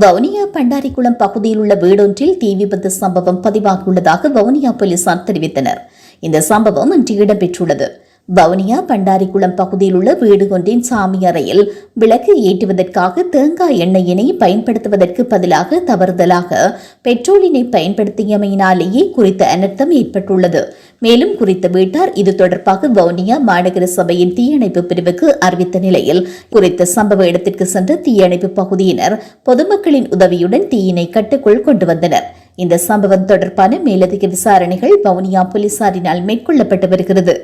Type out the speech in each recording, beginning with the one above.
வவுனியா பண்டாரிக்குளம் பகுதியில் உள்ள வீடொன்றில் தீ விபத்து சம்பவம் பதிவாகியுள்ளதாக வவுனியா போலீசார் தெரிவித்தனர். இந்த சம்பவம் இன்று இடம்பெற்றுள்ளது. வவுனியா பண்டாரிக்குளம் பகுதியில் உள்ள வீடு ஒன்றின் சாமி அறையில் விளக்கு ஏற்றுவதற்காக தேங்காய் எண்ணெயினை பயன்படுத்துவதற்கு பதிலாக தவறுதலாக பெட்ரோலினை பயன்படுத்தியமையினாலேயே குறித்த அனர்த்தம் ஏற்பட்டுள்ளது. மேலும் குறித்த வீட்டார் இது தொடர்பாக வவுனியா மாநகர சபையின் தீயணைப்பு பிரிவுக்கு அறிவித்த நிலையில் குறித்த சம்பவ இடத்திற்கு சென்ற தீயணைப்பு பகுதியினர் பொதுமக்களின் உதவியுடன் தீயினை கட்டுக்குள் கொண்டு வந்தனர். இந்த சம்பவம் தொடர்பான மேலதிக விசாரணைகள் வவுனியா போலீசாரினால் மேற்கொள்ளப்பட்டு வருகிறது.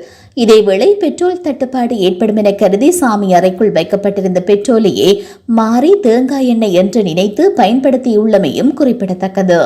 இதேவேளை பெட்ரோல் தட்டுப்பாடு ஏற்படும் என கருதி சாமி அறைக்குள் வைக்கப்பட்டிருந்த பெட்ரோலையே மாறி தேங்காய் எண்ணெய் என்று நினைத்து பயன்படுத்தியுள்ளமையும் குறிப்பிடத்தக்கது.